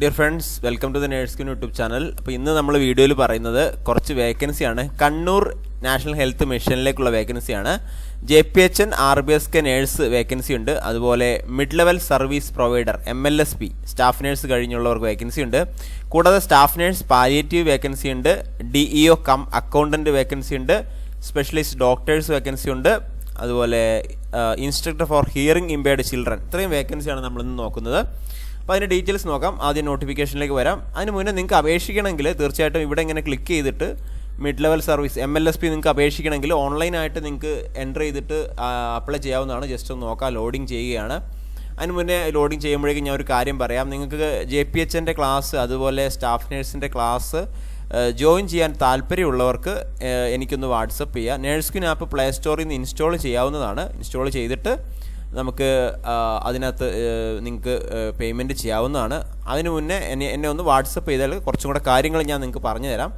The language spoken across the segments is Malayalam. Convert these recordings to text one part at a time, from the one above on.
Dear friends welcome to the nurse queen YouTube channel അപ്പോൾ ഇന്ന് നമ്മൾ വീഡിയോയിൽ പറയുന്നത് കുറച്ച് വേക്കൻസിയാണ് കണ്ണൂർ നാഷണൽ ഹെൽത്ത് മിഷനിലേക്കുള്ള വേക്കൻസിയാണ് J P H N R B S K nurse vacancy ഉണ്ട്. അതുപോലെ mid level service provider M L S P staff nurse കഴിഞ്ഞുള്ളവർക്ക് vacancy ഉണ്ട്. കൂടാതെ സ്റ്റാഫ് നേഴ്സ് പാലിയേറ്റീവ് വേക്കൻസി ഉണ്ട്. D E O cum accountant vacancy ഉണ്ട്. സ്പെഷ്യലിസ്റ്റ് ഡോക്ടേഴ്സ് വേക്കൻസി ഉണ്ട്. അതുപോലെ instructor for hearing impaired children ഇത്രയും വേക്കൻസിയാണ് നമ്മളിന്ന് നോക്കുന്നത്. അപ്പോൾ അതിന്റെ ഡീറ്റെയിൽസ് നോക്കാം. ആദ്യം നോട്ടിഫിക്കേഷനിലേക്ക് വരാം. അതിന് മുന്നേ നിങ്ങൾക്ക് അപേക്ഷിക്കണമെങ്കിൽ തീർച്ചയായിട്ടും ഇവിടെ ഇങ്ങനെ ക്ലിക്ക് ചെയ്തിട്ട് mid level service M L S P നിങ്ങൾക്ക് അപേക്ഷിക്കണമെങ്കിൽ ഓൺലൈനായിട്ട് നിങ്ങൾക്ക് എന്റർ ചെയ്തിട്ട് അപ്ലൈ ചെയ്യാവുന്നതാണ്. ജസ്റ്റ് ഒന്ന് നോക്കാം ലോഡിങ് ചെയ്യുകയാണ്. അതിന് മുന്നേ ലോഡിങ് ചെയ്യുമ്പോഴേക്കും ഞാൻ ഒരു കാര്യം പറയാം. നിങ്ങൾക്ക് ജെ പി എച്ചിന്റെ ക്ലാസ് അതുപോലെ സ്റ്റാഫ് നേഴ്സിന്റെ ക്ലാസ് ജോയിൻ ചെയ്യാൻ താല്പര്യമുള്ളവർക്ക് എനിക്കൊന്ന് വാട്സപ്പ് ചെയ്യുക നേഴ്സ്കിൻ ആപ്പ് പ്ലേ സ്റ്റോറിൽ നിന്ന് ഇൻസ്റ്റാൾ ചെയ്യാവുന്നതാണ്. ഇൻസ്റ്റാൾ ചെയ്തിട്ട് നമുക്ക് അതിനകത്ത് നിങ്ങൾക്ക് പേയ്മെന്റ് ചെയ്യാവുന്നതാണ്. അതിന് മുന്നേ എന്നെ എന്നെ ഒന്ന് വാട്സപ്പ് ചെയ്താൽ കുറച്ചും കൂടെ കാര്യങ്ങൾ ഞാൻ നിങ്ങൾക്ക് പറഞ്ഞു തരാം.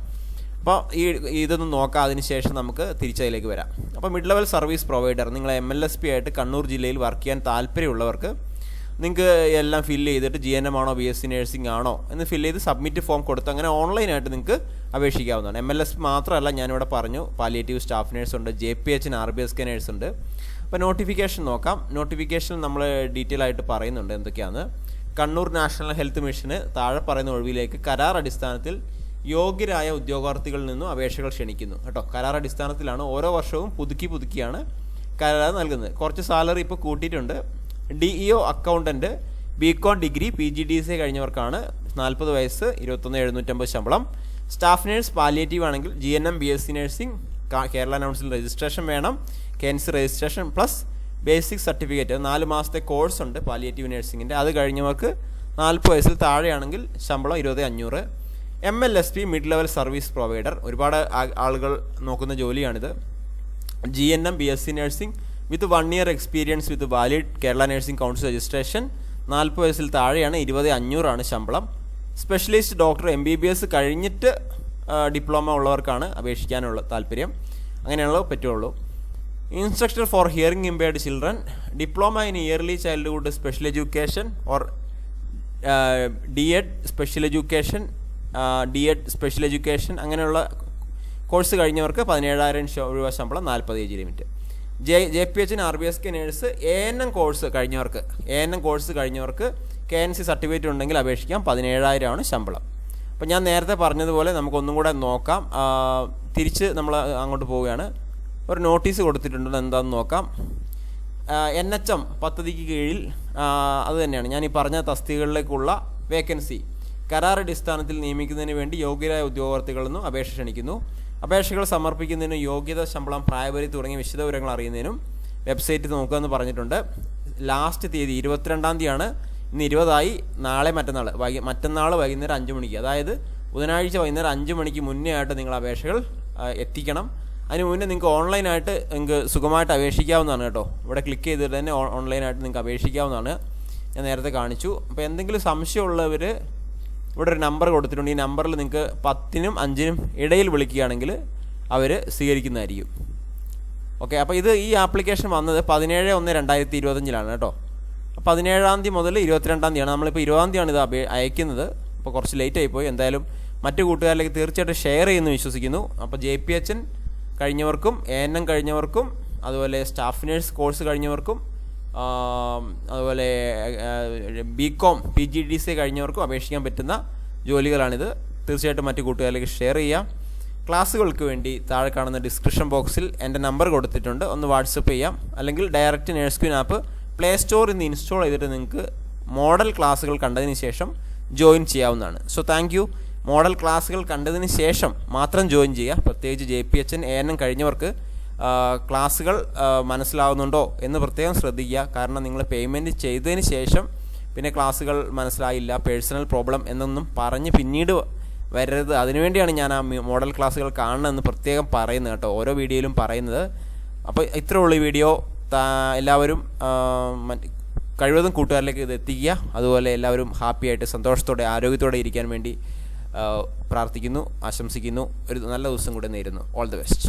അപ്പോൾ ഈ ഇതൊന്ന് നോക്കാം. അതിന് ശേഷം നമുക്ക് തിരിച്ചതിലേക്ക് വരാം. അപ്പോൾ മിഡ് ലെവൽ സർവീസ് പ്രൊവൈഡർ നിങ്ങൾ എം എൽ എസ് പി ആയിട്ട് കണ്ണൂർ ജില്ലയിൽ വർക്ക് ചെയ്യാൻ താല്പര്യമുള്ളവർക്ക് നിങ്ങൾക്ക് എല്ലാം ഫില്ല് ചെയ്തിട്ട് ജി എൻ എം ആണോ ബി എസ് സി നഴ്സിംഗ് ആണോ എന്ന് ഫില്ല് ചെയ്ത് സബ്മിറ്റ് ഫോം കൊടുത്ത് അങ്ങനെ ഓൺലൈനായിട്ട് നിങ്ങൾക്ക് അപേക്ഷിക്കാവുന്നതാണ്. എം എൽ എസ് മാത്രമല്ല ഞാനിവിടെ പറഞ്ഞു. പാലിയേറ്റീവ് സ്റ്റാഫ് നേഴ്സ് ഉണ്ട് J P എച്ചിന് R B S K nurse ഉണ്ട്. അപ്പോൾ നോട്ടിഫിക്കേഷൻ നോക്കാം. നോട്ടിഫിക്കേഷൻ നമ്മൾ ഡീറ്റെയിൽ ആയിട്ട് പറയുന്നുണ്ട് എന്തൊക്കെയാണ് കണ്ണൂർ നാഷണൽ ഹെൽത്ത് മിഷന് താഴെ പറയുന്ന ഒഴിവിലേക്ക് കരാർ അടിസ്ഥാനത്തിൽ യോഗ്യരായ ഉദ്യോഗാർത്ഥികളിൽ നിന്നും അപേക്ഷകൾ ക്ഷണിക്കുന്നു. കേട്ടോ കരാർ അടിസ്ഥാനത്തിലാണ് ഓരോ വർഷവും പുതുക്കി പുതുക്കിയാണ് കരാർ നൽകുന്നത്. കുറച്ച് സാലറി ഇപ്പോൾ കൂട്ടിയിട്ടുണ്ട്. D E O accountant B Com degree P G D C കഴിഞ്ഞവർക്കാണ് നാൽപ്പത് വയസ്സ് ഇരുപത്തൊന്ന് എഴുന്നൂറ്റമ്പത് ശമ്പളം. സ്റ്റാഫ് നേഴ്സ് പാലിയേറ്റീവ് ആണെങ്കിൽ G N M B S C nursing Kerala council registration വേണം. കെൻസ് രജിസ്ട്രേഷൻ പ്ലസ് ബേസിക് സർട്ടിഫിക്കറ്റ് നാല് മാസത്തെ കോഴ്സ് ഉണ്ട് പാലിയേറ്റീവ് നഴ്സിങ്ങിന്റെ അത് കഴിഞ്ഞവർക്ക് നാൽപ്പത് വയസ്സിൽ താഴെയാണെങ്കിൽ ശമ്പളം ഇരുപത് അഞ്ഞൂറ്. M L S P mid level service provider ഒരുപാട് ആളുകൾ നോക്കുന്ന ജോലിയാണിത്. G N M B S C nursing with one year experience with valid Kerala nursing council registration നാൽപ്പത് വയസ്സിൽ താഴെയാണ് ഇരുപത് അഞ്ഞൂറാണ് ശമ്പളം. Specialist doctor M B B S കഴിഞ്ഞിട്ട് ഡിപ്ലോമ ഉള്ളവർക്കാണ് അപേക്ഷിക്കാനുള്ള താല്പര്യം. അങ്ങനെയാണല്ലോ പറ്റുള്ളൂ. Instructor for hearing impaired children diploma in early childhood special education or D Ed special education D Ed special education അങ്ങനെയുള്ള കോഴ്സ് കഴിഞ്ഞവർക്ക് പതിനേഴായിരം രൂപ ശമ്പളം നാൽപ്പത് age limit J J P എച്ചിന് R B S K nurse A N M course കഴിഞ്ഞവർക്ക് A N M course കഴിഞ്ഞവർക്ക് കെ എൻ സി സർട്ടിഫിക്കറ്റ് ഉണ്ടെങ്കിൽ അപേക്ഷിക്കാം പതിനേഴായിരമാണ് ശമ്പളം. അപ്പോൾ ഞാൻ നേരത്തെ പറഞ്ഞതുപോലെ നമുക്കൊന്നും കൂടെ നോക്കാം. തിരിച്ച് നമ്മൾ അങ്ങോട്ട് പോവുകയാണ്. ഒരു നോട്ടീസ് കൊടുത്തിട്ടുണ്ട്. എന്താണെന്ന് നോക്കാം. എൻ എച്ച് എം പദ്ധതിക്ക് കീഴിൽ അത് തന്നെയാണ്. ഞാൻ ഈ പറഞ്ഞ തസ്തികകളിലേക്കുള്ള വേക്കൻസി കരാർ അടിസ്ഥാനത്തിൽ നിയമിക്കുന്നതിന് വേണ്ടി യോഗ്യരായ ഉദ്യോഗാർത്ഥികളെന്നും അപേക്ഷ ക്ഷണിക്കുന്നു. അപേക്ഷകൾ സമർപ്പിക്കുന്നതിനും യോഗ്യത ശമ്പളം പ്രായപരി തുടങ്ങിയ വിശദവിവരങ്ങൾ അറിയുന്നതിനും വെബ്സൈറ്റ് നോക്കുക എന്ന് പറഞ്ഞിട്ടുണ്ട്. ലാസ്റ്റ് തീയതി ഇരുപത്തിരണ്ടാം തീയതിയാണ്. ഇന്ന് ഇരുപതായി നാളെ മറ്റന്നാൾ വൈകി മറ്റന്നാൾ വൈകുന്നേരം അഞ്ച് മണിക്ക്. അതായത് ബുധനാഴ്ച വൈകുന്നേരം അഞ്ച് മണിക്ക് മുന്നേ ആയിട്ട് നിങ്ങൾ അപേക്ഷകൾ എത്തിക്കണം. അതിന് മുന്നേ നിങ്ങൾക്ക് ഓൺലൈനായിട്ട് നിങ്ങൾക്ക് സുഖമായിട്ട് അപേക്ഷിക്കാവുന്നതാണ് കേട്ടോ. ഇവിടെ ക്ലിക്ക് ചെയ്തിട്ട് തന്നെ ഓൺലൈനായിട്ട് നിങ്ങൾക്ക് അപേക്ഷിക്കാവുന്നതാണ്. ഞാൻ നേരത്തെ കാണിച്ചു. അപ്പോൾ എന്തെങ്കിലും സംശയമുള്ളവർ ഇവിടെ ഒരു നമ്പർ കൊടുത്തിട്ടുണ്ട്. ഈ നമ്പറിൽ നിങ്ങൾക്ക് പത്തിനും അഞ്ചിനും ഇടയിൽ വിളിക്കുകയാണെങ്കിൽ അവർ സ്വീകരിക്കുന്നതായിരിക്കും. ഓക്കെ അപ്പോൾ ഇത് ഈ ആപ്ലിക്കേഷൻ വന്നത് പതിനേഴ് ഒന്ന് രണ്ടായിരത്തി ഇരുപത്തഞ്ചിലാണ് കേട്ടോ. പതിനേഴാം തീയതി മുതൽ ഇരുപത്തിരണ്ടാം തീയതിയാണ്. നമ്മളിപ്പോൾ ഇരുപതാം തീയതിയാണ് ഇത് അപേ അയക്കുന്നത്. അപ്പോൾ കുറച്ച് ലേറ്റ് ആയിപ്പോയി. എന്തായാലും മറ്റു കൂട്ടുകാരിലേക്ക് തീർച്ചയായിട്ടും ഷെയർ ചെയ്യുമെന്ന് വിശ്വസിക്കുന്നു. അപ്പോൾ ജെ പി എച്ചൻ കഴിഞ്ഞവർക്കും എ എൻ എം കഴിഞ്ഞവർക്കും അതുപോലെ സ്റ്റാഫ് നേഴ്സ് കോഴ്സ് കഴിഞ്ഞവർക്കും അതുപോലെ B Com P G D C കഴിഞ്ഞവർക്കും അപേക്ഷിക്കാൻ പറ്റുന്ന ജോലികളാണിത്. തീർച്ചയായിട്ടും മറ്റു കൂട്ടുകാരിലേക്ക് ഷെയർ ചെയ്യാം. ക്ലാസ്സുകൾക്ക് വേണ്ടി താഴെ കാണുന്ന ഡിസ്ക്രിപ്ഷൻ ബോക്സിൽ എന്റെ നമ്പർ കൊടുത്തിട്ടുണ്ട്. ഒന്ന് വാട്സപ്പ് ചെയ്യാം. അല്ലെങ്കിൽ direct nurse queen app play സ്റ്റോറിൽ നിന്ന് ഇൻസ്റ്റാൾ ചെയ്തിട്ട് നിങ്ങൾക്ക് മോഡൽ ക്ലാസ്സുകൾ കണ്ടതിന് ശേഷം ജോയിൻ ചെയ്യാവുന്നതാണ്. സോ താങ്ക് യു മോഡൽ ക്ലാസ്സുകൾ കണ്ടതിന് ശേഷം മാത്രം ജോയിൻ ചെയ്യുക. പ്രത്യേകിച്ച് J P H N A N M കഴിഞ്ഞവർക്ക് ക്ലാസ്സുകൾ മനസ്സിലാവുന്നുണ്ടോ എന്ന് പ്രത്യേകം ശ്രദ്ധിക്കുക. കാരണം നിങ്ങൾ പേയ്മെന്റ് ചെയ്തതിന് ശേഷം പിന്നെ ക്ലാസ്സുകൾ മനസ്സിലായില്ല പേഴ്സണൽ പ്രോബ്ലം എന്നൊന്നും പറഞ്ഞ് പിന്നീട് വരരുത്. അതിനുവേണ്ടിയാണ് ഞാൻ ആ മോഡൽ ക്ലാസ്സുകൾ കാണണമെന്ന് പ്രത്യേകം പറയുന്നത് കേട്ടോ. ഓരോ വീഡിയോയിലും പറയുന്നത്. അപ്പോൾ ഇത്രയുള്ള വീഡിയോ എല്ലാവരും കഴിവതും കൂട്ടുകാരിലേക്ക് ഇത് എത്തിക്കുക. അതുപോലെ എല്ലാവരും ഹാപ്പി ആയിട്ട് സന്തോഷത്തോടെ ആരോഗ്യത്തോടെ ഇരിക്കാൻ വേണ്ടി പ്രാർത്ഥിക്കുന്നു ആശംസിക്കുന്നു. ഒരു നല്ല ദിവസം കൂടെ നേരുന്നു. All the best